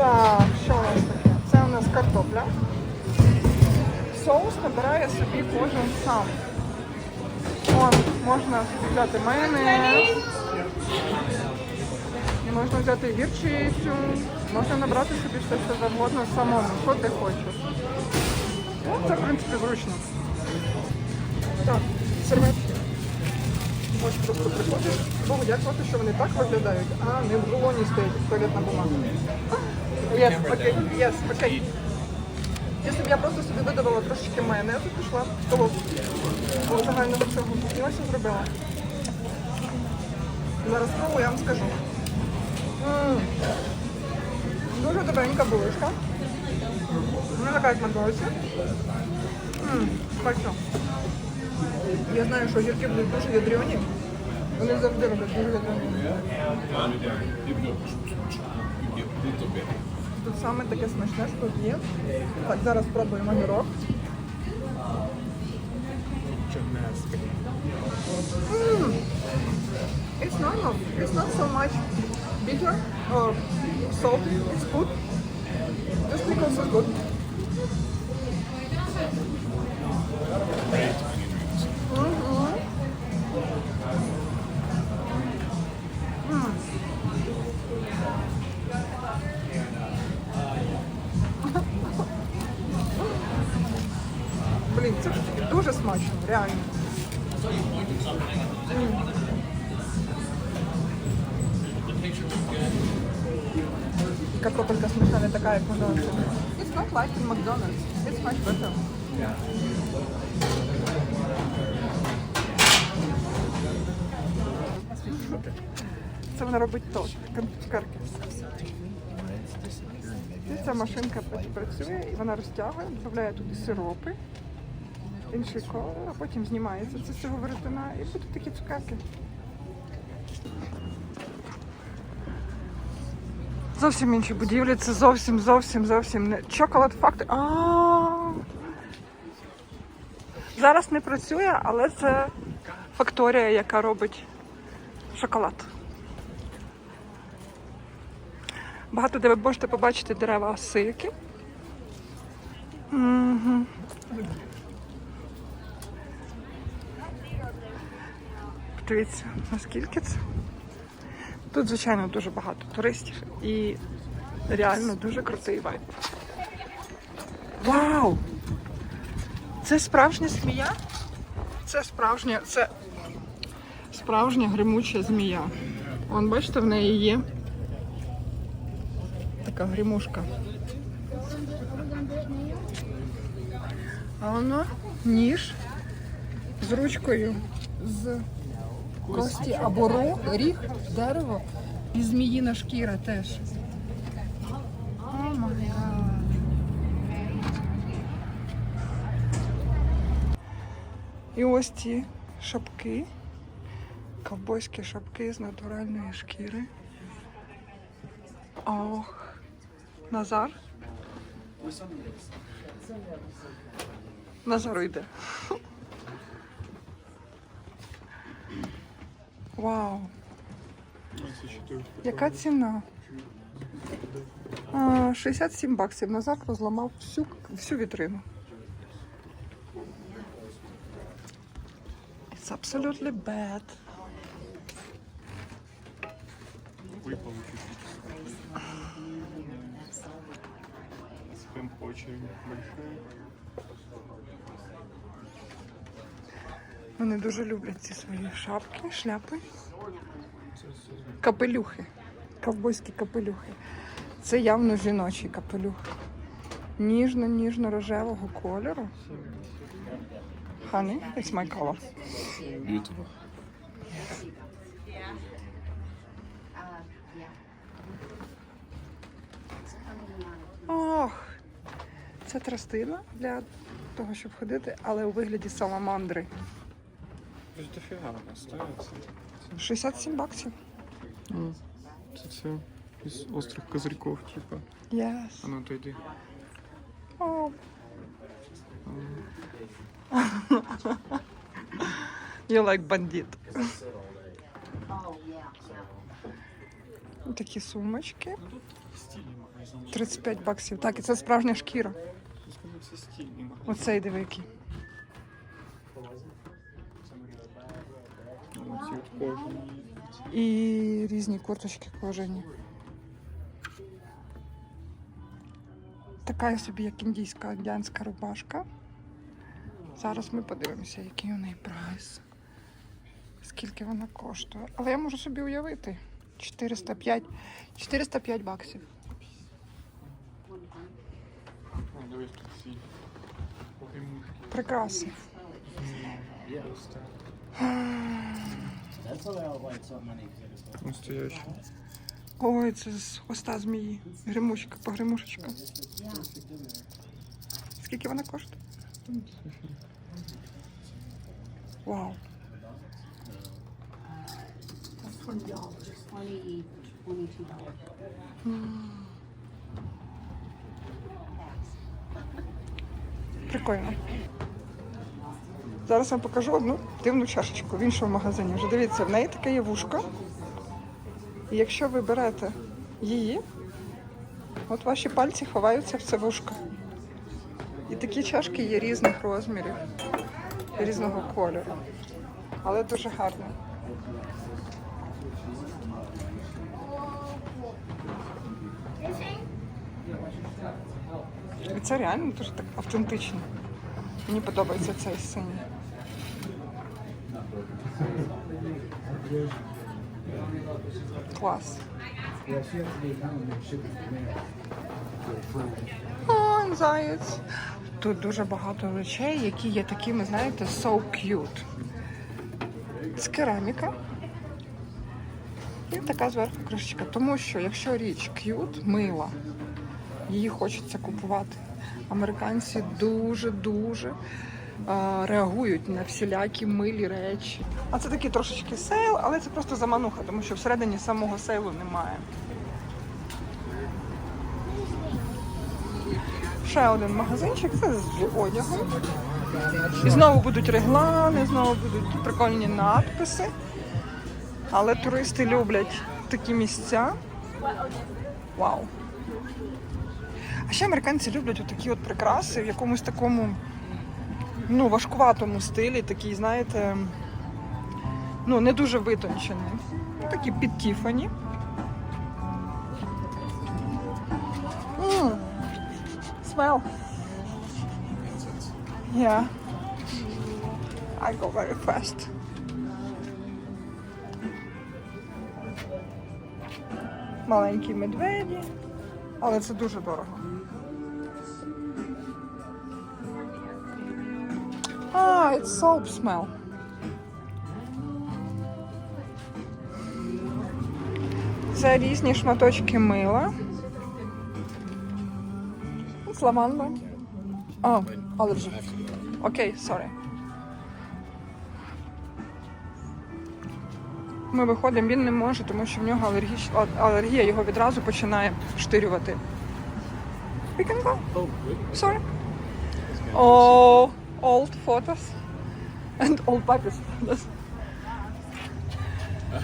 Так, що у нас таке? Це у нас картопля. Соус набирає собі кожен сам. Вон, можна взяти майонез. І можна взяти гірчицю. Можна набрати собі все, що завгодно самому, що ти хочеш. Ну, це, в принципі, зручно. Так, серветки. Ось просто приходиш, Богу дякувати, що вони так виглядають, а не в рулоні стоять туалетна бумага. Yes, окей, yes, окей. Якщо б я просто собі видавала трошечки майонезу, пішла в Було загального цього. І ось зробила. Зараз спробую, я вам скажу. М, Дуже добренька булочка. Вона така як Макдональдсі. Смачно. Я знаю, що гірки будуть дуже ядрені. Вони завжди роблять дуже ядрені. Тут саме таке смачне, що тут є. Так, зараз спробуємо гірок. Mm. It's normal. It's not so much bitter or salty. It's good. Just because it's good. Картопелька смачна не така, як Макдональдс. It's not like in McDonald's. It's much better. Це вона робить тост, цукерки. І ця машинка працює, і вона розтягує, додає туди сиропи, інший колор, а потім знімається це з цього веретена і будуть такі цукерки. Зовсім інші будівлі, це зовсім, зовсім, зовсім не. Чоколад факт. А. Зараз не працює, але це факторія, яка робить шоколад. Багато де ви можете побачити дерева осики. Угу. Подивіться, наскільки це. Тут, звичайно, дуже багато туристів і реально дуже крутий вайб. Вау! Це справжня змія? Це справжня, це справжня гримуча змія. Вон, бачите, в неї є така гримушка. А воно ніж з ручкою з кості або рог, ріг, дерево і зміїна шкіра теж. І ось ці шапки, ковбойські шапки з натуральної шкіри. Ох, Назар. Назару йде. Вау. Яка ціна? А, 67 баксів. Назар розламав всю, всю вітрину. It's absolutely bad. Дуже люблять ці свої шапки, шляпи. Капелюхи. Ковбойські капелюхи. Це явно жіночий капелюх. Ніжно-ніжно-рожевого кольору. Honey, it's my color. Beautiful. Ох, це тростина для того, щоб ходити, але у вигляді саламандри. Это дофига остается. 67 баксів. Это все из острых козырьков, типа. Yes. А ну отойди. Oh. you like bandit. Такі сумочки. Тут стильний магазин. 35 баксів. Так, і це справжня шкіра. Я скажу, це стильний магазин. Оцей диви який. От кожані. І різні курточки кожані. Така собі, як індійська індіанська рубашка. Зараз ми подивимося, який у неї прайс. Скільки вона коштує. Але я можу собі уявити. 405, 405 баксів. О, настоящі. Ой, це з хвоста змії. Гримушка, погремушечка. Скільки вона коштує? Вау. Прикольно. Зараз вам покажу одну дивну чашечку в іншому магазині. Вже дивіться, в неї таке є вушко. І якщо ви берете її, от ваші пальці ховаються в це вушко. І такі чашки є різних розмірів, різного кольору. Але дуже гарно. І це реально дуже так автентично. Мені подобається цей синій. Клас. О, заєць. Тут дуже багато речей, які є такими, знаєте, so cute. З кераміка. І така зверху кришечка. Тому що якщо річ cute, мила, її хочеться купувати. Американці дуже-дуже реагують на всілякі милі речі. А це такий трошечки сейл, але це просто замануха, тому що всередині самого сейлу немає. Ще один магазинчик, це з одягом. І знову будуть реглани, знову будуть прикольні надписи. Але туристи люблять такі місця. Вау! А ще американці люблять такі от прикраси в якомусь такому ну, важкуватому стилі, такий, знаєте, ну, не дуже витончений. Ну, такі під Тіфані. Mm. Smell. Yeah. I go very fast. Маленькі медведі. Але це дуже дорого. А, it's soap smell. Це різні шматочки мила. З лаванда. А, алерджі. Окей, sorry. Ми виходимо, він не може, тому що в нього алергіч... алергія його відразу починає штирювати. We can go. Sorry. Oh, old photos. And old puppies.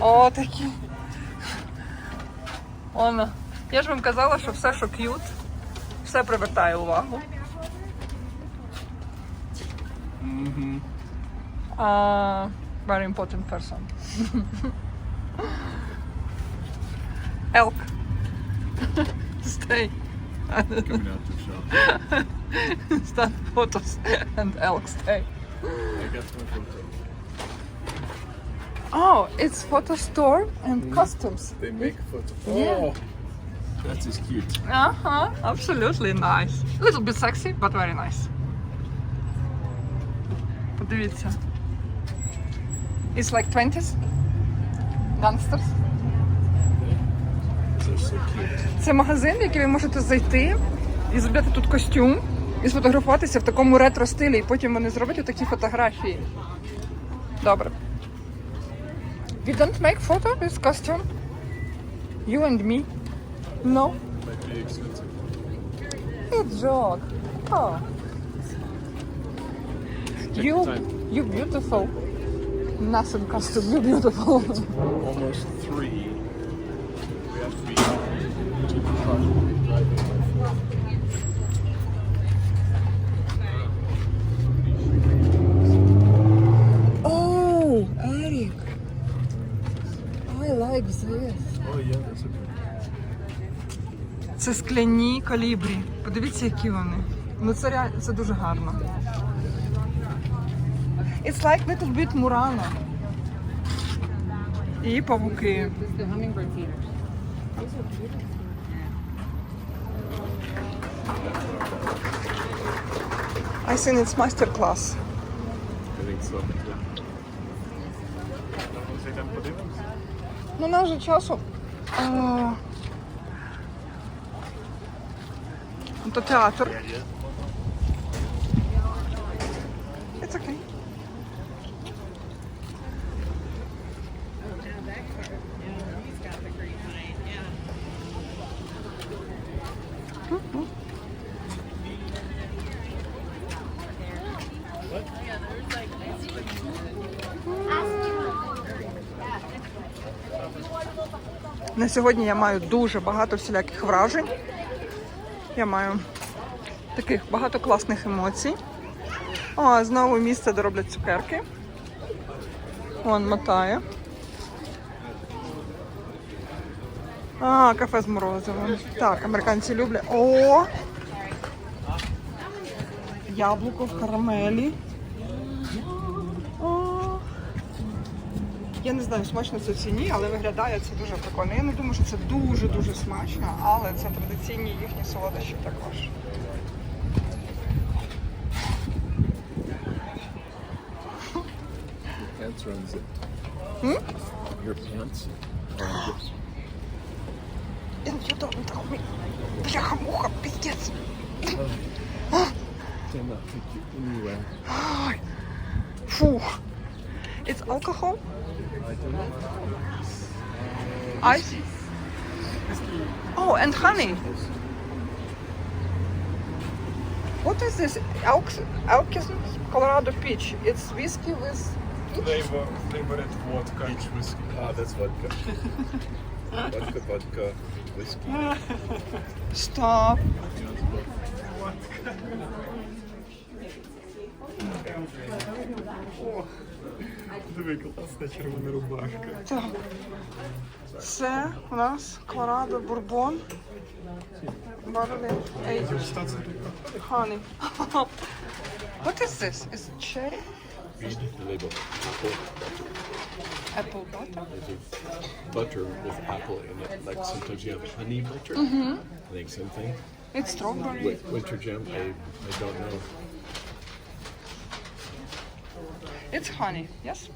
О, такі. Оно. Я ж вам казала, що все, що к'ют, все привертає увагу. Угу. Uh, very important person. Elk. Stay. Coming out the shop. Stand photos and elk stay. I got my photo. Oh, it's photo store and costumes. They make photo. Yeah. Oh, that is cute. Uh-huh, absolutely nice. A little bit sexy, but very nice. Подивіться. It's like 20s. Gangsters. Це магазин, в який ви можете зайти і зробити тут костюм і сфотографуватися в такому ретро стилі, і потім вони зроблять такі фотографії. Добре. We don't make photo with costume? You and me? No? Be. It's joke. Oh. You, you beautiful. Nothing costume, you beautiful. Almost three. We have to Це скляні калібрі. Подивіться, які вони. Ну це реально це дуже гарно. It's like little bit Murano. І павуки. I think it's master class. Ну, нас же часу. А... То театр. It's okay. На сьогодні я маю дуже багато всіляких вражень. Я маю таких багато класних емоцій. О, знову місце, де роблять цукерки. Вон мотає. А, кафе з морозивом. Так, американці люблять. О! Яблуко в карамелі. Я не знаю, смачно це чи ні, але виглядає це дуже прикольно. Я не думаю, що це дуже-дуже смачно, але це традиційні їхні солодощі також. Pants are unzipped. Hmm? Your pants are unzipped. You don't tell me. Бляха-муха, пиздец. Damn, take you anywhere. Ай. Фу. It's alcohol? I don't know. Ice? Oh, and honey. What is this? Elks, Elkis Colorado Peach. It's whiskey with Flavor, flavored vodka. Beach whiskey. Ah, that's vodka. vodka, vodka, whiskey. Stop. Диви, класна червона рубашка. Так. Це у нас Колорадо Бурбон. Барли. Ей, honey. What is this? Is it cherry? Read the label. Apple butter. Apple butter? There's a butter with apple in it. Like sometimes you have honey butter. I think same thing. It's strawberry. Wi- winter jam, I, I don't know. It's honey, yes?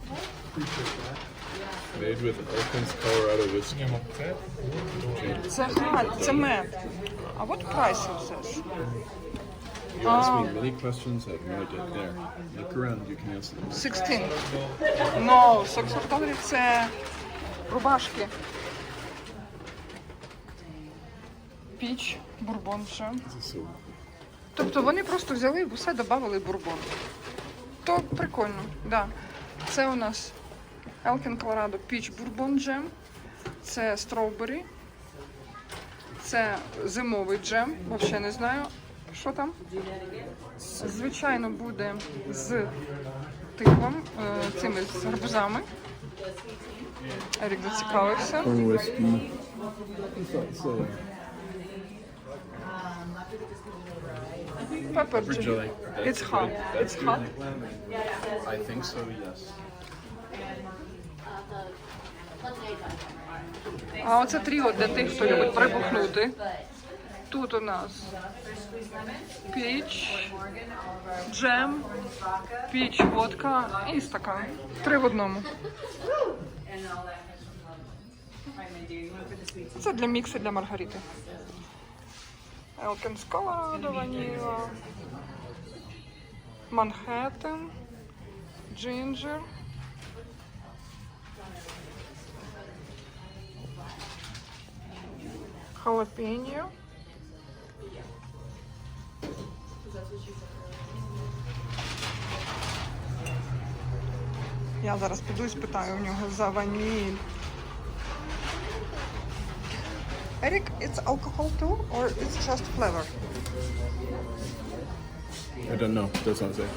Made with Elkins, Colorado whiskey. Це галь, це мед. А what price is this? You ask me many questions, I have no idea. There. Look around, you can answer them. 16. No, 600 доларів це рубашки. Піч, бурбон ще. Тобто вони просто взяли і в усе додали бурбон. То прикольно, да. Це у нас Elkin Colorado Peach Bourbon Jam. Це строубері. Це зимовий джем. Взагалі не знаю, що там. Звичайно, буде з тиквом, е, цими з гарбузами. Ерік зацікавився. Pepper Would you like that It's hot. today? It's hot. I think so, yes. А оце тріо для тих, хто любить прибухнути. Тут у нас піч, джем, піч, водка і стакан. Три в одному. Це для міксу для маргарити. Елкінс Колорадо, ваніла, Манхеттен, джинджер. Халапеньо. Я зараз піду і спитаю у нього за ваніль. Eric, it's alcohol too, or it's just flavor? I don't know. Does not say.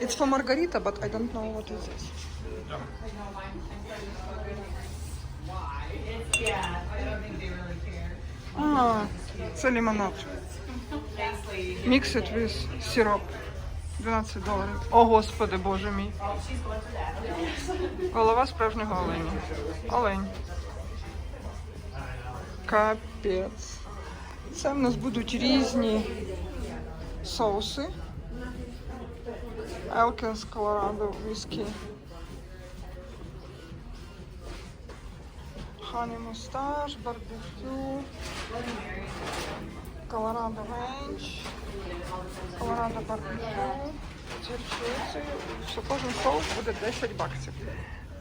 It's for margarita, but I don't know what is this. Ah, А, це лимонад. Mix it with syrup. 12 доларів. О, господи, боже мій. Голова справжнього оленя. Олень. Капець. Це в нас будуть різні соуси. Colorado whisky. Honey Mustache, Barbecue, Colorado Ranch, Colorado Barbecue, гірчицею. Що кожен соус буде 10 баксів.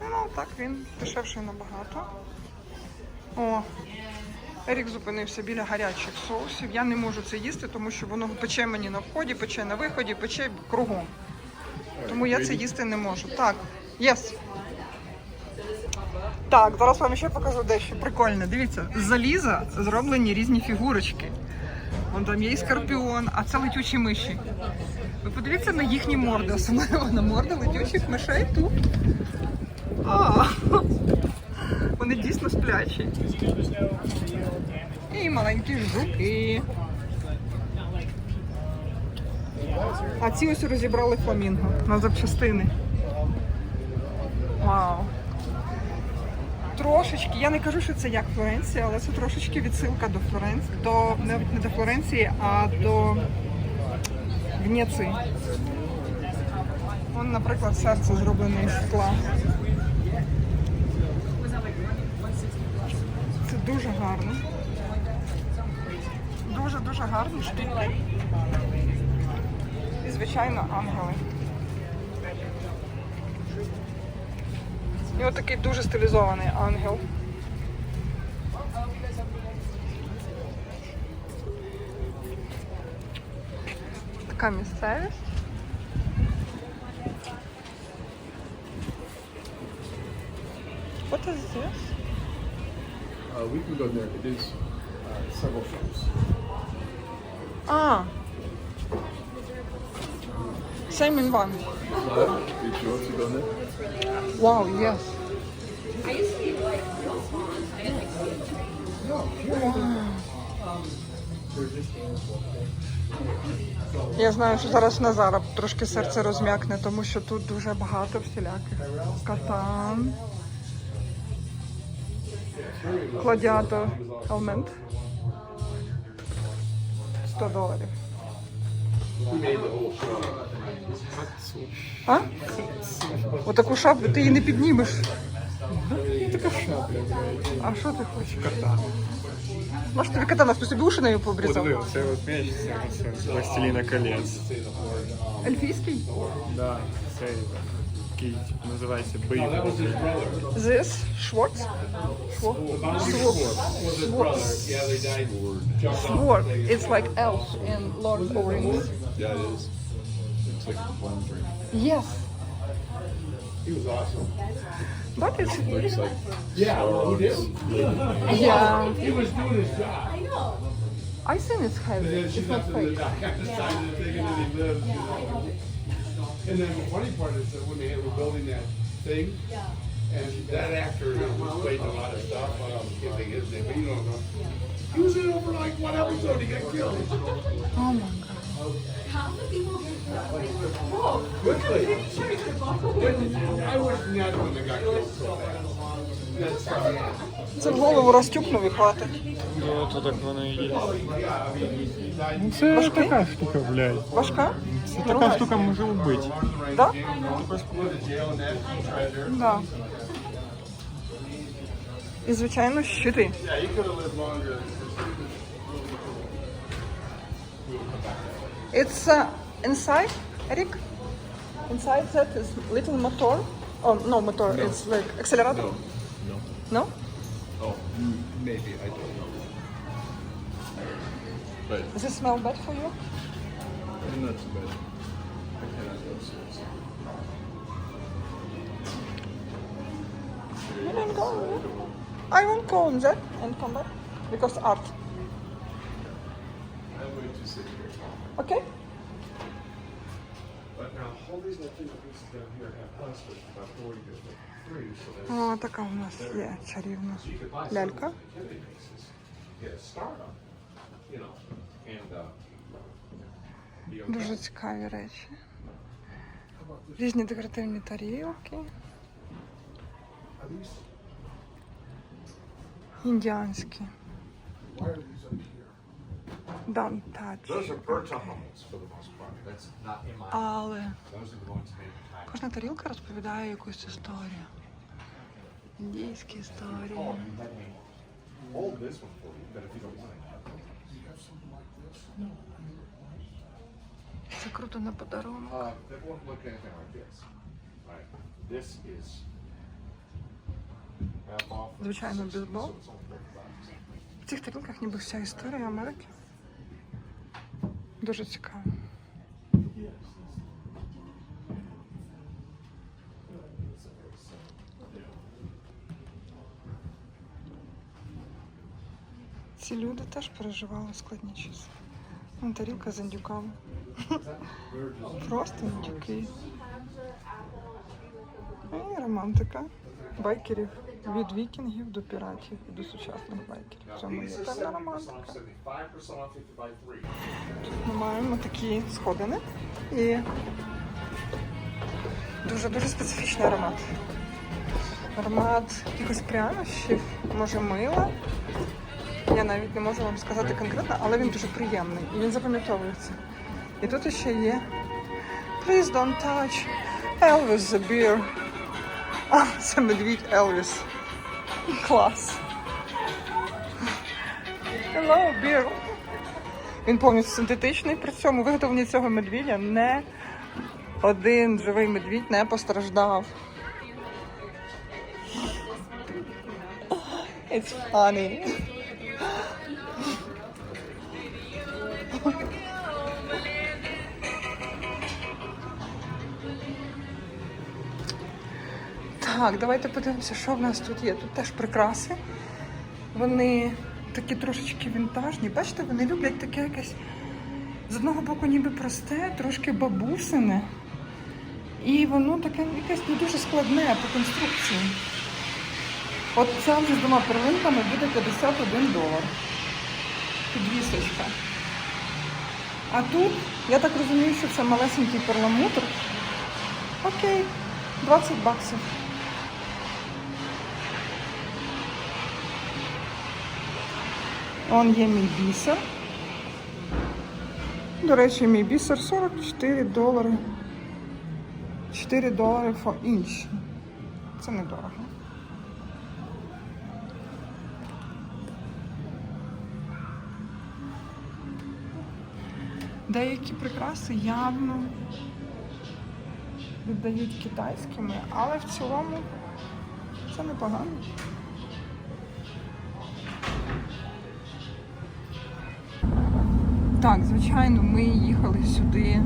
Ну, так він дешевший набагато. О, Ерік зупинився біля гарячих соусів. Я не можу це їсти, тому що воно пече мені на вході, пече на виході, пече кругом. Тому я це їсти не можу. Так, єс. Так, зараз вам ще покажу дещо прикольне. Дивіться, з заліза зроблені різні фігурочки. Вон там є і скорпіон, а це летючі миші. Ви подивіться на їхні морди, особливо на морди летючих мишей тут. А, вони дійсно сплячі. І маленькі жуки. А ці ось розібрали фламінго на запчастини. Вау. Трошечки, я не кажу, що це як Флоренція, але це трошечки відсилка до Флоренції, до не, не до Флоренції, а до Венеції. Вон, наприклад, серце зроблене із скла. Це дуже гарно. Дуже-дуже гарні штуки. І, звичайно, ангели. І отакий дуже стилізований ангел. Така місцевість. What is this? Uh, we can go there. It is uh, several shops. Ah. Same in? Wow, yes. Я знаю, що зараз Назара трошки серце розм'якне, тому що тут дуже багато всіляких. Катан. Кладіато Алмент. 100 доларів. А? Отаку шаблю ти її не піднімеш. Така шапля, блядь. А що ти хочеш? Катана. Може тобі катана, хтось собі уші нею пообрізав? Подиви, це от м'яч, це оце з Властеліна колець. Ельфійський? Да, це такий, типу, називається бойовик. This Schwartz? Schwartz? Schwartz. Sword. It's like elf in Lord of the Rings. Yeah, it is. It's like a one drink. Yes. He was awesome. But it's Looks like yeah, he did. yeah. He was doing his job. I think it's heavy. And then It's she not got to the fake. dock, And then the funny part is that when they were building that thing, Yeah, and that actor was playing a lot of stuff, I can't think his name, but you don't know. He was in over like one episode, he got killed Oh my god. how many people get that? They quickly. I was not when they got killed so fast. That's probably. Це голову розтюпнув і хватить. Ну, то так воно і є. Ну, це така штука, блядь. Важка? Це така штука може вбити. Да? Да. І, звичайно, щити. It's uh, inside, Eric? Inside that is little motor. Oh, no motor, it's like accelerator. No, no. No? Oh, maybe I don't know. But Does it smell bad for you? not too bad. I cannot go upstairs. You don't go. I won't go on that and come back because art. I'm going to sit here. Okay? О, така у нас є чарівна лялька. uh. Дуже цікаві речі. Різні декоративні тарілки. Індіанські. Don't touch. Those are birch homes for the most part. That's not in my. Але Those are the ones made in Thailand. кожна тарілка розповідає якусь історію. Індійські історії. Hold this one for you, but if you don't mind. Це круто на подарунок. Uh, it won't look anything like this. Right. This is half off. of Звичайно, бейсбол. so it's only 30 bucks. В цих тарілках ніби вся історія Америки. Дуже цікаво. Ці люди теж переживали складні часи. Вон тарілка з індюками. Просто індюки. І романтика байкерів від вікінгів до піратів і до сучасних байкерів. В цьому є певна романтика. off, 75% off if you buy three. Ми маємо такі сходини і дуже-дуже специфічний аромат. Аромат якихось прянощів, може мила. Я навіть не можу вам сказати конкретно, але він дуже приємний і він запам'ятовується. І тут ще є Please don't touch Elvis the beer. А, це медвідь Елвіс. Клас. Hello, beer. Він повністю синтетичний. При цьому виготовленні цього медвідя не один живий медвідь не постраждав. It's funny. Так, давайте подивимося, що в нас тут є. Тут теж прикраси. Вони такі трошечки вінтажні. Бачите, вони люблять таке якесь з одного боку ніби просте, трошки бабусине. І воно таке якесь не дуже складне по конструкції. От ця вже з двома перлинками буде 51 долар. Підвісочка. А тут, я так розумію, що це малесенький перламутр. Окей, 20 баксів. Он є мій бісер. До речі, мій бісер 44 долари. 4 долари for inch. Це недорого. Деякі прикраси явно віддають китайськими, але в цілому це непогано. Так, звичайно, ми їхали сюди,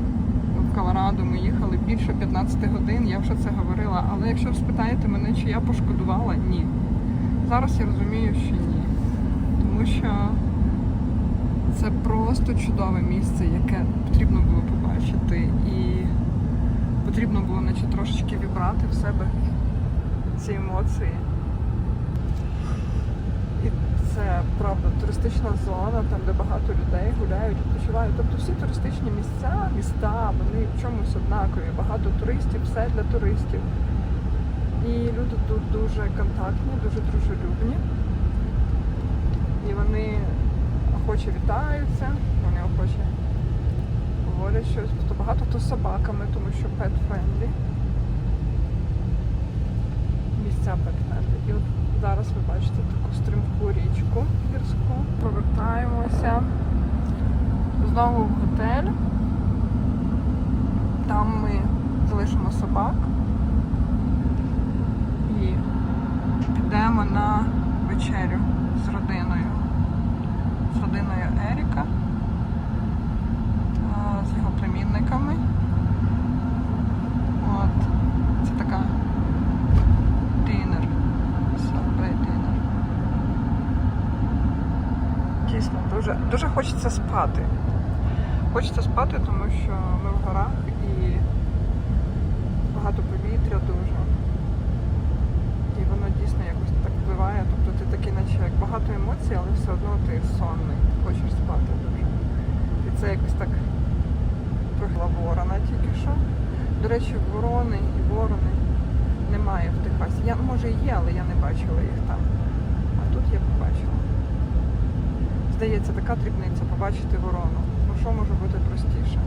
в Колорадо, ми їхали більше 15 годин, я вже це говорила. Але якщо ви спитаєте мене, чи я пошкодувала, ні. Зараз я розумію, що ні. Тому що це просто чудове місце, яке потрібно було побачити. І потрібно було наче трошечки вібрати в себе ці емоції. Це правда туристична зона, там де багато людей гуляють, відпочивають. Тобто всі туристичні місця, міста, вони в чомусь однакові. Багато туристів, все для туристів. І люди тут дуже контактні, дуже дружелюбні. І вони охоче вітаються, вони охоче говорять щось. Тобто багато хто з собаками, тому що pet friendly. Місця pet friendly. І от зараз ви бачите таку стрімку. Повертаємося знову в готель. Там ми залишимо собак і підемо на вечерю з родиною. З родиною Еріка, з його племінниками. От. Це така динер. Celebrate dinner. Дійсно, дуже, дуже хочеться спати. Хочеться спати, тому що ми в горах і багато повітря дуже. І воно дійсно якось так впливає. Тобто ти такий, наче як багато емоцій, але все одно ти сонний, хочеш спати дуже. І це якось так прогла ворона тільки що. До речі, ворони і ворони немає в Техасі. Я, може є, але я не бачила їх там. А тут я побачила. Здається, така дрібниця побачити ворону. Ну що може бути простіше?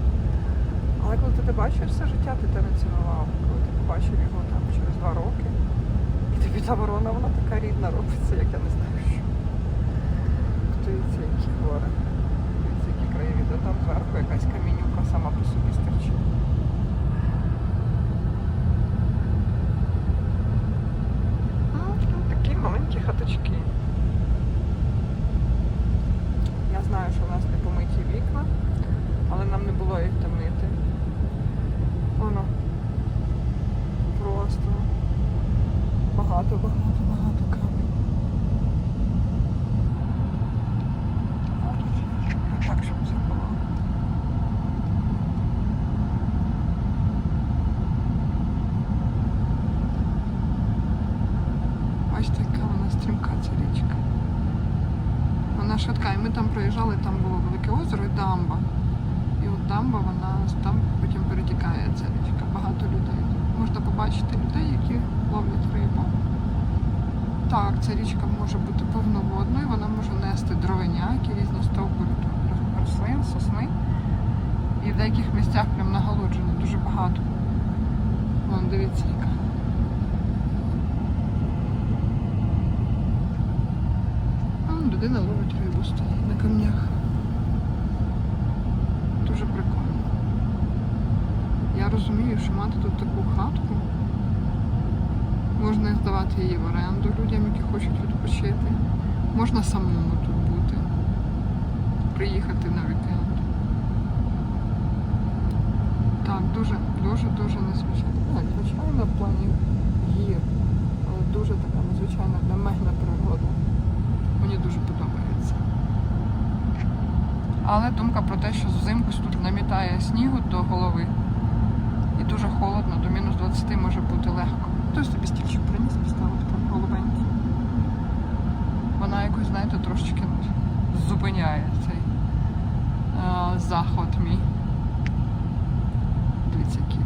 Але коли ти те бачиш все життя, ти те не цінував. Коли ти побачив його там через два роки, і тобі та ворона, вона така рідна робиться, як я не знаю що. Дивіться, які гори. Дивіться, які краєвіди. Там зверху якась камінюка сама по собі стерчить. Ну, такі маленькі хаточки. Я знаю, що в нас не помиті вікна, але нам не було їх там мити. Воно просто багато, багато, багато камінь. Так, щоб це було. Бачите, яка вона стрімка ця річка. Вона швидка, і ми там проїжджали, там було велике озеро і дамба. І от дамба, вона там потім перетікає ця річка. Багато людей. Можна побачити людей, які ловлять рибу. Так, ця річка може бути повноводною, вона може нести дровиняки, різні стовбури рослин, сосни. І в деяких місцях прям наголоджено дуже багато. Вон, дивіться, яка. Людина ловить рибу стоїть на камнях. Дуже прикольно. Я розумію, що мати тут таку хатку. Можна здавати її в оренду людям, які хочуть відпочити. Можна самому тут бути. Приїхати на вікенд. Так, дуже, дуже, дуже незвичайно. Так, звичайно, в плані гір. Але дуже така незвичайна для мене природа. Мені дуже подобається. Але думка про те, що взимку тут намітає снігу до голови. І дуже холодно, до мінус 20 може бути легко. Хтось собі стільчик приніс, поставив там голубенький. Вона якось, знаєте, трошечки зупиняє цей е, заход мій. Дивіться, які